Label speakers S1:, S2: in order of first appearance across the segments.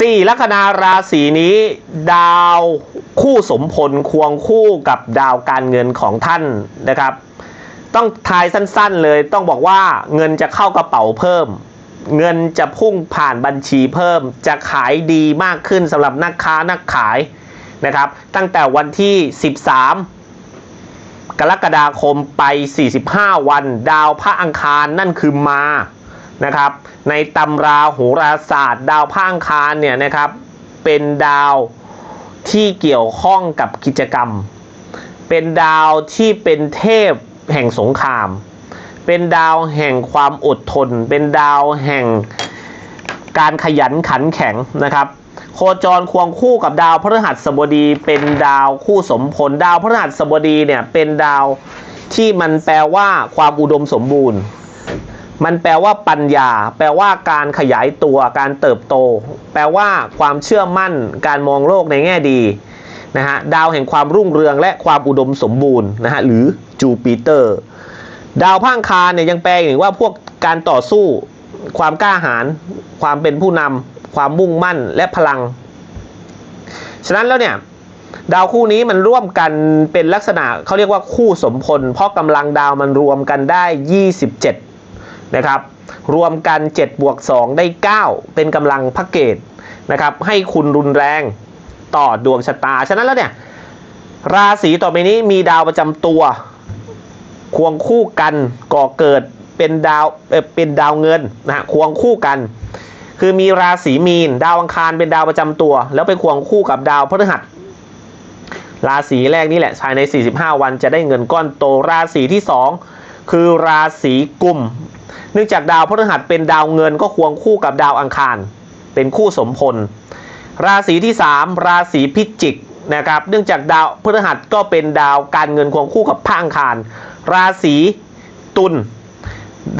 S1: สี่ลัคนาราศีนี้ ดาวคู่สมพลควงคู่กับดาวการเงินของท่านนะครับ ต้องทายสั้นๆเลยต้องบอกว่าเงินจะเข้ากระเป๋าเพิ่ม เงินจะพุ่งผ่านบัญชีเพิ่ม จะขายดีมากขึ้นสำหรับนักค้านักขายนะครับ ตั้งแต่วันที่ 13กรกฎาคมไป 45 วัน ดาวพระอังคารนั่นคือมา นะครับในตำราโหราศาสตร์ ดาวพระอังคารเนี่ยนะครับเป็นดาวที่เกี่ยวข้องกับกิจกรรม เป็นดาวที่เป็นเทพแห่งสงคราม เป็นดาวแห่งความอดทน เป็นดาวแห่งการขยันขันแข็งนะครับ โคจรควงคู่กับดาวพฤหัสบดี เป็นดาวคู่สมพล ดาวพฤหัสบดีเนี่ยเป็นดาวที่มันแปลว่าความอุดมสมบูรณ์ มันแปลว่าปัญญา แปลว่าการขยายตัว การเติบโต แปลว่าความเชื่อมั่น การมองโลกในแง่ดีนะฮะดาวแห่งความรุ่งเรืองและความอุดมสมบูรณ์นะฮะหรือจูปิเตอร์ ดาวพระอังคารเนี่ยยังแปลอีกว่าพวกการต่อสู้ ความกล้าหาญความเป็นผู้นำความมุ่งมั่นและพลัง ฉะนั้นแล้วเนี่ยดาวคู่นี้มันร่วมกันเป็นลักษณะเขาเรียกว่าคู่สมพล เพราะกำลังดาวมันรวมกันได้ 27 นะครับ รวมกัน7บวก2ได้ 9 เป็นกำลังพระเกตนะครับ ให้คุณรุนแรงต่อดวงชะตา ฉะนั้นแล้วเนี่ย ราศีต่อไปนี้มีดาวประจำตัว ควงคู่กันก่อเกิดเป็นดาวเเป็นดาวเงินนะฮะควงคู่กัน คือมีราศีมีน ดาวอังคารเป็นดาวประจำตัว แล้วไปควงคู่กับดาวพฤหัสราศีแรกนี่แหละภายใน 45 วันจะได้เงินก้อนโตราศีที่ 2 คือราศีกุม เนื่องจากดาวพฤหัสเป็นดาวเงินก็ควงคู่กับดาวอังคาร เป็นคู่สมพล ราศีที่ 3 ราศีพิจิกนะครับ เนื่องจากดาวพฤหัสก็เป็นดาวการเงินควงคู่กับพระอังคาร ราศีตุล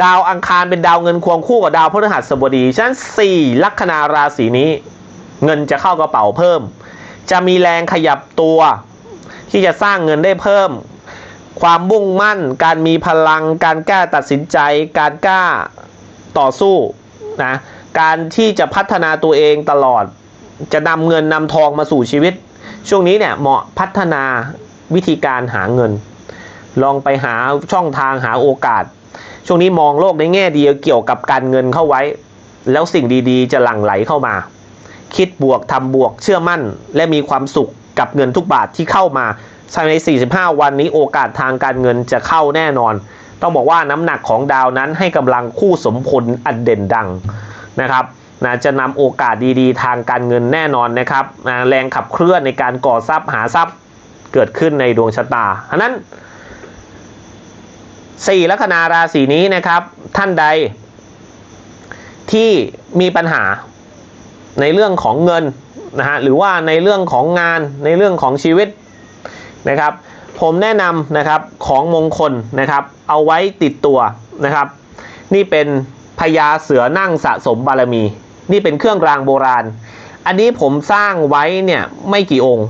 S1: ดาวอังคารเป็นดาวเงินควงคู่กับดาวพฤหัสบดีฉะนั้น 4 ลัคนาราศีนี้ เงินจะเข้ากระเป๋าเพิ่ม จะมีแรงขยับตัว ที่จะสร้างเงินได้เพิ่ม ความมุ่งมั่น การมีพลัง การกล้าตัดสินใจ การกล้าต่อสู้นะการที่จะพัฒนาตัวเองตลอด จะนำเงินนำทองมาสู่ชีวิต ช่วงนี้เนี่ยเหมาะพัฒนาวิธีการหาเงิน ลองไปหาช่องทางหาโอกาส ช่วงนี้มองโลกในแง่ดีเกี่ยวกับการเงินเข้าไว้ แล้วสิ่งดีๆ จะหลั่งไหลเข้ามา คิดบวกทำบวกเชื่อมั่น และมีความสุขกับเงินทุกบาทที่เข้ามา ภายใน 45 วันนี้โอกาสทางการเงินจะเข้าแน่นอน ต้องบอกว่าน้ำหนักของดาวนั้นให้กำลังคู่สมพลอันเด่นดังนะครับนะจะนำโอกาสดีๆ ทางการเงินแน่นอนนะครับนะแรงขับเคลื่อนในการก่อทรัพย์หาทรัพย์เกิดขึ้นในดวงชะตาฉะนั้นสี่ลัคนาราศีนี้นะครับท่านใด ที่มีปัญหาในเรื่องของเงินนะฮะหรือว่าในเรื่องของงานในเรื่องของชีวิต นะครับ ผมแนะนำนะครับของมงคลนะครับ เอาไว้ติดตัวนะครับ นี่เป็นพญาเสือนั่งสะสมบารมี นี่เป็นเครื่องรางโบราณ อันนี้ผมสร้างไว้เนี่ยไม่กี่องค์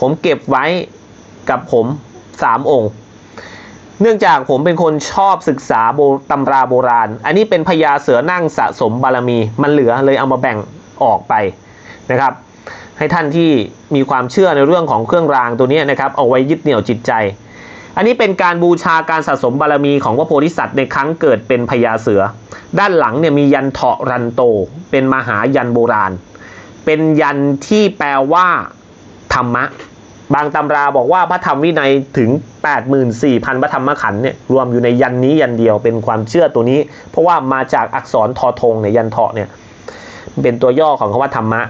S1: ผมเก็บไว้กับผมสามองค์ เนื่องจากผมเป็นคนชอบศึกษาโบตำราโบราณ อันนี้เป็นพญาเสือนั่งสะสมบารมี มันเหลือเลยเอามาแบ่งออกไปนะครับ ให้ท่านที่มีความเชื่อในเรื่องของเครื่องรางตัวนี้นะครับเอาไว้ยึดเหนี่ยวจิตใจ อันนี้เป็นการบูชาการสะสมบารมีของพระโพธิสัตว์ในครั้งเกิดเป็นพญาเสือ ด้านหลังเนี่ยมียันเถาะรันโต เป็นมหายันโบราณ เป็นยันที่แปลว่าธรรมะ บางตำราบอกว่าพระธรรมวินัยถึง 84,000 พระธรรมขันธ์เนี่ยรวมอยู่ในยันนี้ยันเดียวเป็นความเชื่อตัวนี้ เพราะว่ามาจากอักษรทอทงเนี่ยยันเถาะเนี่ย เป็นตัวย่อของคำว่าธรรมะ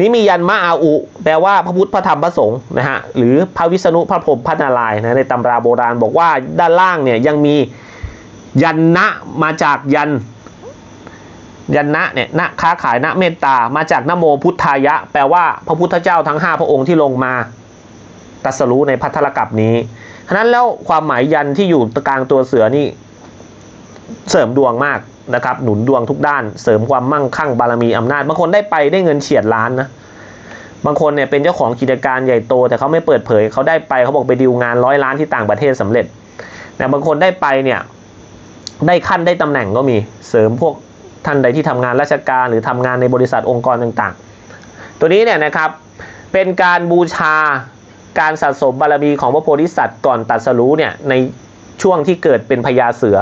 S1: นี่มียันมะอาอุ แปลว่าพระพุทธพระธรรมพระสงฆ์นะฮะหรือพระวิษณุพระพรหมพระนารายณ์นะในตำราโบราณบอกว่าด้านล่างเนี่ยยังมียันนะมาจากยันยันนะเนี่ยนะค้าขายนะเมตตามาจากนะโมพุทธายะ แปลว่าพระพุทธเจ้าทั้ง 5 พระองค์ที่ลงมาตรัสรู้ในพัทธลกัปนี้ฉะนั้นแล้วความหมายยันที่อยู่กลางตัวเสือนี่เสริมดวงมาก นะครับหนุนดวงทุกด้าน เสริมความมั่งคั่งบารมีอำนาจบางคนได้ไปได้เงินเฉียดล้านนะบางคนเนี่ยเป็นเจ้าของกิจการใหญ่โต แต่เขาไม่เปิดเผยเขาได้ไปเขาบอกไปดีลงานร้อยล้านที่ต่างประเทศสำเร็จแต่บางคนได้ไปเนี่ยได้ขั้นได้ตำแหน่งก็มีเสริมพวกท่านใดที่ทำงานราชการหรือทำงานในบริษัทองค์กรต่างๆ ตัวนี้เนี่ยนะครับเป็นการบูชาการสะสมบารมีของพระโพธิสัตว์ก่อนตรัสรู้เนี่ยในช่วงที่เกิดเป็นพญาเสือ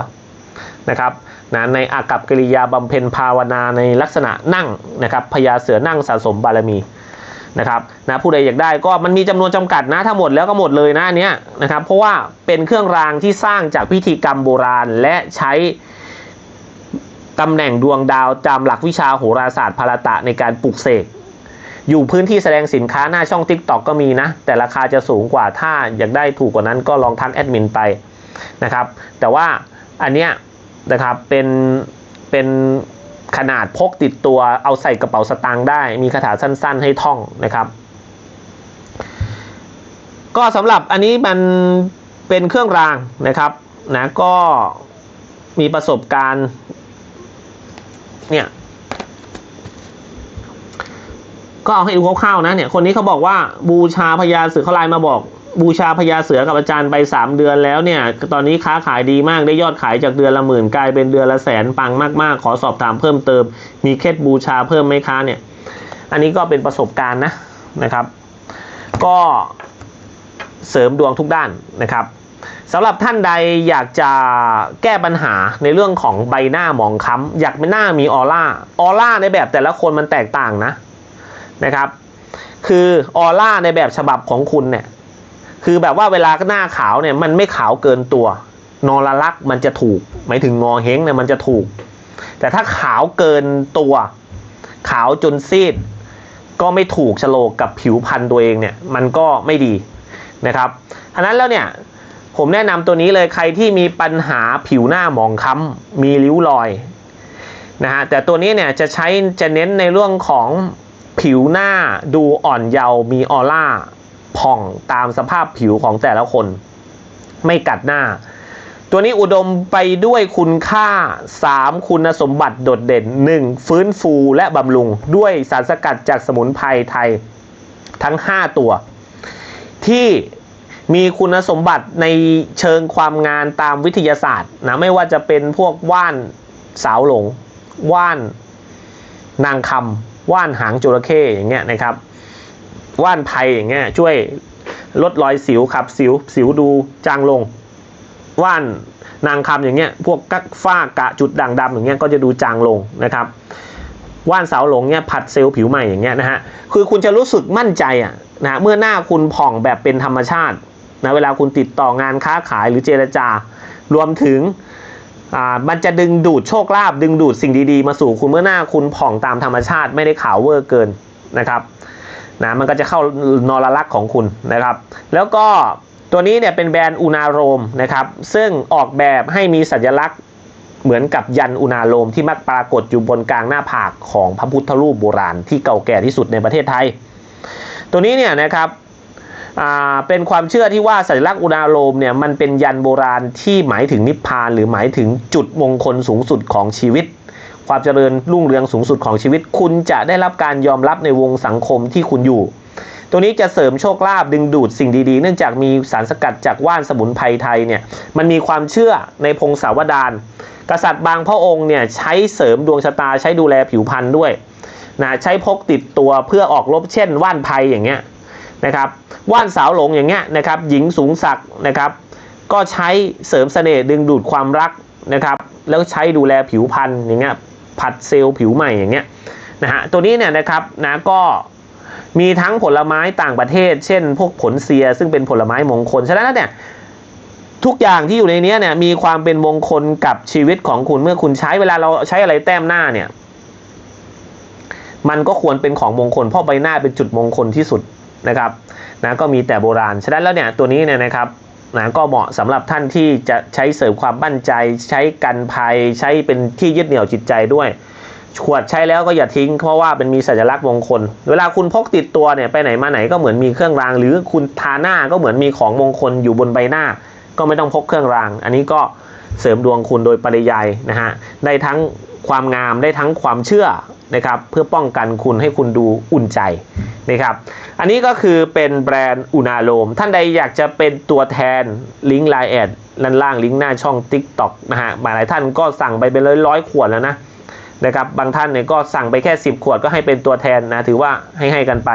S1: นะครับ นะในอากับกิริยาบำเพ็ญภาวนาในลักษณะนั่งนะครับพญาเสือนั่งสะสมบารมีนะครับนะผู้ใดอยากได้ก็มันมีจำนวนจำกัดนะถ้าหมดแล้วก็หมดเลยนะอันเนี้ยนะครับเพราะว่าเป็นเครื่องรางที่สร้างจากพิธีกรรมโบราณ และใช้ตำแหน่งดวงดาวตามหลักวิชาโหราศาสตร์พารตะในการปลุกเสกอยู่พื้นที่แสดงสินค้าหน้าช่อง Tik t o อกก็มีนะ แต่ราคาจะสูงกว่าถ้าอยากได้ถูกกว่านั้นก็ลองทักแอดมินไปนะครับแต่ว่าอันเนี้ย นะครับเป็นเป็นขนาดพกติดตัวเอาใส่กระเป๋าสตางค์ได้ มีคาถาสั้น ๆ ให้ท่องนะครับ ก็สำหรับอันนี้มันเป็นเครื่องรางนะครับนะก็มีประสบการณ์เนี่ยก็เอาให้ดูคร่าวๆนะเนี่ยคนนี้เขาบอกว่าบูชาพญาสือเขาไลน์มาบอก บูชาพญาเสือกับอาจารย์ไปสามเดือนแล้วเนี่ย ตอนนี้ค้าขายดีมากได้ยอดขายจากเดือนละหมื่นกลายเป็นเดือนละแสนปังมากๆ ขอสอบถามเพิ่มเติม มีเคล็ดบูชาเพิ่มไหมคะเนี่ย อันนี้ก็เป็นประสบการณ์นะนะครับ ก็เสริมดวงทุกด้านนะครับสำหรับท่านใดอยากจะแก้ปัญหาในเรื่องของใบหน้าหมองคล้ำอยากเป็นหน้ามีออร่าออร่าในแบบแต่ละคนมันแตกต่างนะนะครับ คือออร่าในแบบฉบับของคุณเนี่ย คือแบบว่าเวลาหน้าขาวเนี่ยมันไม่ขาวเกินตัวนอรลักษ์มันจะถูก หมายถึงงอเฮงเนี่ยมันจะถูก แต่ถ้าขาวเกินตัว ขาวจนซีด ก็ไม่ถูกโฉลกกับผิวพรรณตัวเองเนี่ยมันก็ไม่ดีนะครับอันนั้นแล้วเนี่ยผมแนะนำตัวนี้เลยใครที่มีปัญหาผิวหน้าหมองคล้ำมีริ้วรอยนะฮะแต่ตัวนี้เนี่ยจะใช้จะเน้นในเรื่องของผิวหน้าดูอ่อนเยาว์มีออร่า ผ่องตามสภาพผิวของแต่ละคน ไม่กัดหน้า ตัวนี้อุดมไปด้วยคุณค่า 3 คุณสมบัติโดดเด่น 1. ฟื้นฟูและบำรุง ด้วยสารสกัดจากสมุนไพรไทยทั้ง 5 ตัว ที่มีคุณสมบัติในเชิงความงานตามวิทยาศาสตร์นะไม่ว่าจะเป็นพวกว่านสาวหลง ว่านนางคำว่านหางจระเข้อย่างเงี้ยนะครับ ว่านไพรอย่างเงี้ยช่วยลดรอยสิวขับสิวสิวดูจางลง ว่านนางคำอย่างเงี้ยพวกกักฝ้ากระจุดด่างดำอย่างเงี้ยก็จะดูจางลงนะครับว่านเสาหลงเนี่ยผัดเซลล์ผิวใหม่อย่างเงี้ยนะฮะคือคุณจะรู้สึกมั่นใจอะนะเมื่อหน้าคุณผ่องแบบเป็นธรรมชาตินะเวลาคุณติดต่องานค้าขายหรือเจรจา รวมถึงอ่ามันจะดึงดูดโชคลาภดึงดูดสิ่งดีๆ มาสู่คุณเมื่อหน้าคุณผ่องตามธรรมชาติไม่ได้ขาวเวอร์เกินนะครับ นะมันก็จะเข้านอรลักษ์ของคุณนะครับ แล้วก็ตัวนี้เนี่ยเป็นแบรนด์อุณาโรมนะครับซึ่งออกแบบให้มีสัญลักษณ์เหมือนกับยันอุณาโลมที่มักปรากฏอยู่บนกลางหน้าผากของพระพุทธรูปโบราณที่เก่าแก่ที่สุดในประเทศไทย ตัวนี้เนี่ยนะครับเป็นความเชื่อที่ว่าสัญลักษณ์อุณาโลมเนี่ยมันเป็นยันโบราณที่หมายถึงนิพพานหรือหมายถึงจุดมงคลสูงสุดของชีวิต ความเจริญรุ่งเรืองสูงสุดของชีวิต คุณจะได้รับการยอมรับในวงสังคมที่คุณอยู่ ตัวนี้จะเสริมโชคลาภดึงดูดสิ่งดีๆ เนื่องจากมีสารสกัดจากว่านสมุนไพรไทยเนี่ยมันมีความเชื่อในพงศาวดารกษัตริย์บางพระองค์เนี่ยใช้เสริมดวงชะตาใช้ดูแลผิวพรรณด้วยนะใช้พกติดตัวเพื่อออกรบเช่น ว่านไพรอย่างเงี้ยนะครับว่านสาวหลงอย่างเงี้ยนะครับหญิงสูงศักดิ์นะครับ ก็ใช้เสริมเสน่ห์ดึงดูดความรักนะครับ แล้วใช้ดูแลผิวพรรณอย่างเงี้ย ผัดเซลล์ผิวใหม่อย่างเงี้ยนะฮะตัวนี้เนี่ยนะครับนะก็มีทั้งผลไม้ต่างประเทศ เช่น พวกผลเสียซึ่งเป็นผลไม้มงคลฉะนั้นแล้วเนี่ยทุกอย่างที่อยู่ในนี้เนี่ยมีความเป็นมงคลกับชีวิตของคุณเมื่อคุณใช้เวลาเราใช้อะไรแต้มหน้าเนี่ย มันก็ควรเป็นของมงคลเพราะใบหน้าเป็นจุดมงคลที่สุดนะครับนะก็มีแต่โบราณฉะนั้นแล้วเนี่ยตัวนี้เนี่ยนะครับ นะก็เหมาะสำหรับท่านที่จะใช้เสริมความมั่นใจ ใช้กันภัยใช้เป็นที่ยึดเหนี่ยวจิตใจด้วยขวดใช้แล้วก็อย่าทิ้งเพราะว่าเป็นมีสัญลักษณ์มงคล เวลาคุณพกติดตัวเนี่ยไปไหนมาไหนก็เหมือนมีเครื่องราง หรือคุณทาหน้าก็เหมือนมีของมงคลอยู่บนใบหน้า ก็ไม่ต้องพกเครื่องราง อันนี้ก็เสริมดวงคุณโดยปริยายนะฮะได้ทั้งความงามได้ทั้งความเชื่อนะครับเพื่อป้องกันคุณให้คุณดูอุ่นใจนะครับ อันนี้ก็คือเป็นแบรนด์อุณาโลม ท่านใดอยากจะเป็นตัวแทนลิงก์ไลน์แอดด้านล่างลิงก์หน้าช่อง TikTok นะฮะหลายท่านก็สั่งไปเป็นร้อยร้อยๆขวดแล้วนะนะครับบางท่านเนี่ยก็สั่งไปแค่ 10 ขวดก็ให้เป็นตัวแทนนะ ถือว่าให้ให้กันไป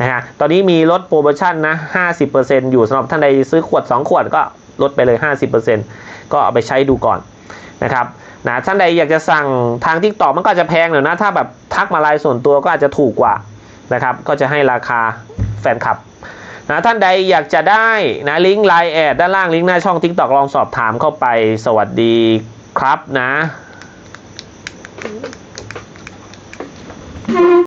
S1: นะฮะตอนนี้มีลดโปรโมชั่นนะ 50%อยู่สำหรับท่านใดซื้อขวด 2 ขวดก็ลดไปเลย 50%ก็เอาไปใช้ดูก่อนนะครับนะท่านใดอยากจะสั่งทางทิกตอกมันก็จจะแพงหน่อยนะ ถ้าแบบทักมาไลน์ส่วนตัวก็อาจจะถูกกว่า นะครับ ก็จะให้ราคาแฟนคลับนะท่านใดอยากจะได้นะลิงก์ไลน์แอดด้านล่างลิงก์หน้าช่อง TikTok ลองสอบถามเข้าไปสวัสดีครับนะ